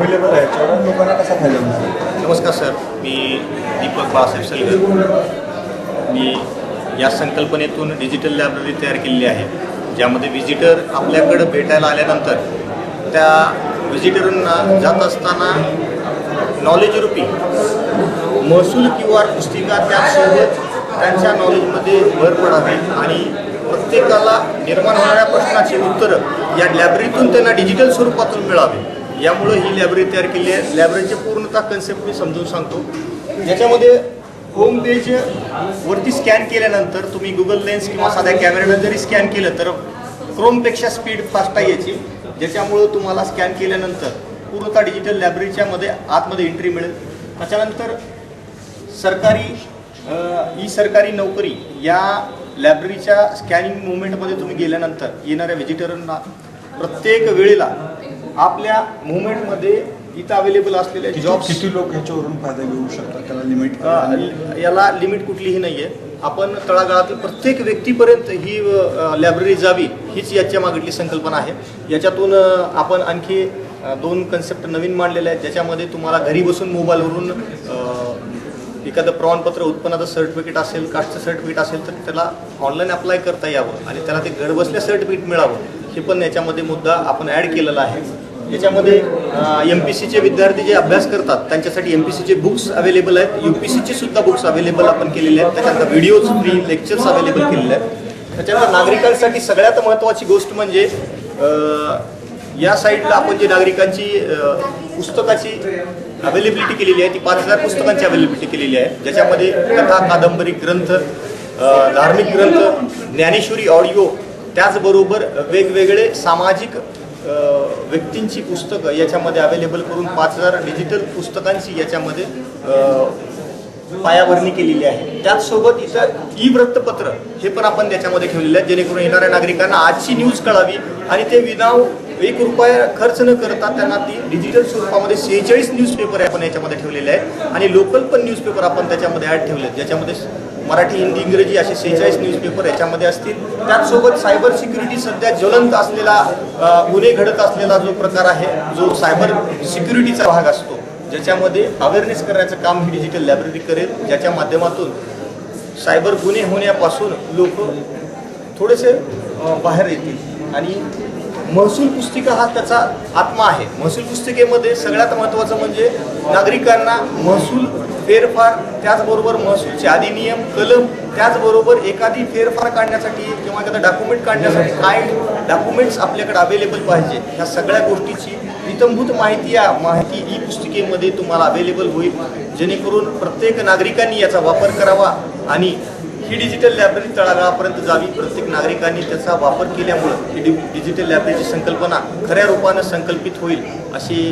Available आहे याच्यावर लोकांना कसा फायदा होतो नमस्कार सर मी दीपक बाळासाहेब सलगर मी या संकल्पनेतून डिजिटल लायब्ररी तयार केलेली आहे ज्यामध्ये व्हिजिटर आपल्याकडं भेटायला आल्यानंतर त्या व्हिजिटरांना जात असताना नॉलेज रूपी महसूल किंवा पुस्तिका त्यासोबत त्यांच्या नॉलेजमध्ये भर पडावी आणि प्रत्येकाला निर्माण होणाऱ्या प्रश्नाची उत्तरं या लायब्ररीतून त्यांना डिजिटल स्वरूपातून मिळावे. यामुळं ही लायब्ररी तयार केली आहे. लायब्ररीचे पूर्णतः कन्सेप्ट मी समजून सांगतो. ज्याच्यामध्ये होम पेज वरती स्कॅन केल्यानंतर तुम्ही गुगल लेन्स किंवा साध्या कॅमेऱ्यानं जरी स्कॅन केलं तर क्रोमपेक्षा स्पीड फास्ट आहे याची. ज्याच्यामुळं तुम्हाला स्कॅन केल्यानंतर पूर्णतः डिजिटल लायब्ररीच्या मध्ये आतमध्ये एंट्री मिळेल. त्याच्यानंतर सरकारी ई सरकारी नोकरी या लायब्ररीच्या स्कॅनिंग मुवमेंटमध्ये तुम्ही गेल्यानंतर येणाऱ्या व्हिजिटरांना प्रत्येक वेळेला आपल्या मुवमेंटमध्ये इथं अवेलेबल असलेल्या जॉब्स किती लोक ह्याच्यावरून फायदा घेऊ शकतात? त्याला लिमिट याला लिमिट कुठलीही नाही आहे आपण तळागाळातील प्रत्येक व्यक्तीपर्यंत ही लायब्ररी जावी हीच याच्या मागली संकल्पना आहे. याच्यातून आपण आणखी दोन कन्सेप्ट नवीन मांडलेले आहेत. ज्याच्यामध्ये तुम्हाला घरी बसून मोबाईलवरून एखादं प्रमाणपत्र उत्पन्नाचं सर्टिफिकेट असेल कास्टचं सर्टिफिकेट असेल तर त्याला ऑनलाईन अप्लाय करता यावं आणि त्याला ते घरबसल्या सर्टिफिकेट मिळावं. हे पण याच्यामध्ये मुद्दा आपण ॲड केलेला आहे. याच्यामध्ये एम पी सीचे विद्यार्थी जे अभ्यास करतात त्यांच्यासाठी एम पी सीचे बुक्स अवेलेबल आहेत. यू पी सीचे सुद्धा बुक्स अवेलेबल आपण केलेले आहेत. त्याच्यानंतर व्हिडिओज फ्री लेक्चर्स अवेलेबल केलेले आहेत. त्याच्यानंतर नागरिकांसाठी सगळ्यात महत्त्वाची गोष्ट म्हणजे या साईडला आपण जी नागरिकांची पुस्तकाची अवेलेबिलिटी केलेली आहे ती पाच हजार पुस्तकांची अवेलेबिलिटी केलेली आहे. ज्याच्यामध्ये कथा कादंबरी ग्रंथ धार्मिक ग्रंथ ज्ञानेश्वरी ऑडिओ त्याचबरोबर वेगवेगळे सामाजिक व्यक्तींची पुस्तकं याच्यामध्ये अवेलेबल करून पाच हजार डिजिटल पुस्तकांची याच्यामध्ये पायाभरणी केलेली आहे. त्याचसोबत इतर ई वृत्तपत्र हे पण आपण त्याच्यामध्ये ठेवलेलं आहे जेणेकरून येणाऱ्या नागरिकांना आजची न्यूज कळावी आणि ते विनाव एक रुपया खर्च न करता त्यांना ती डिजिटल स्वरूपामध्ये सेहेचाळीस न्यूजपेपर आपण याच्यामध्ये ठेवलेले आहे आणि लोकल पण न्यूजपेपर आपण त्याच्यामध्ये ॲड ठेवले आहेत ज्याच्यामध्ये मराठी हिंदी इंग्रजी असे सेहेचाळीस न्यूजपेपर याच्यामध्ये असतील. त्याचसोबत सायबर सिक्युरिटी सध्या ज्वलंत असलेला गुन्हे घडत असलेला जो प्रकार आहे जो सायबर सिक्युरिटीचा भाग असतो ज्याच्यामध्ये अवेअरनेस करण्याचं काम ही डिजिटल लायब्ररी करेल ज्याच्या माध्यमातून सायबर गुन्हे होण्यापासून लोक थोडेसे बाहेर येतील. आणि महसूल पुस्तिका हा त्याचा आत्मा आहे. महसूल पुस्तिकेमध्ये सगळ्यात महत्त्वाचं म्हणजे नागरिकांना महसूल फेरफार त्याचबरोबर महसूलचे अधिनियम कलम त्याचबरोबर एखादी फेरफार काढण्यासाठी किंवा एखादा डॉक्युमेंट काढण्यासाठी काय डॉक्युमेंट्स आपल्याकडे अवेलेबल पाहिजे ह्या सगळ्या गोष्टीची इतंभूत माहिती या माहिती ई पुस्तिकेमध्ये तुम्हाला अवेलेबल होईल. जेणेकरून प्रत्येक नागरिकांनी याचा वापर करावा आणि ही डिजिटल लायब्ररी तळागाळापर्यंत जावी. प्रत्येक नागरिकांनी त्याचा वापर केल्यामुळं ही डि डिजिटल लायब्ररीची संकल्पना खऱ्या रूपानं संकल्पित होईल अशी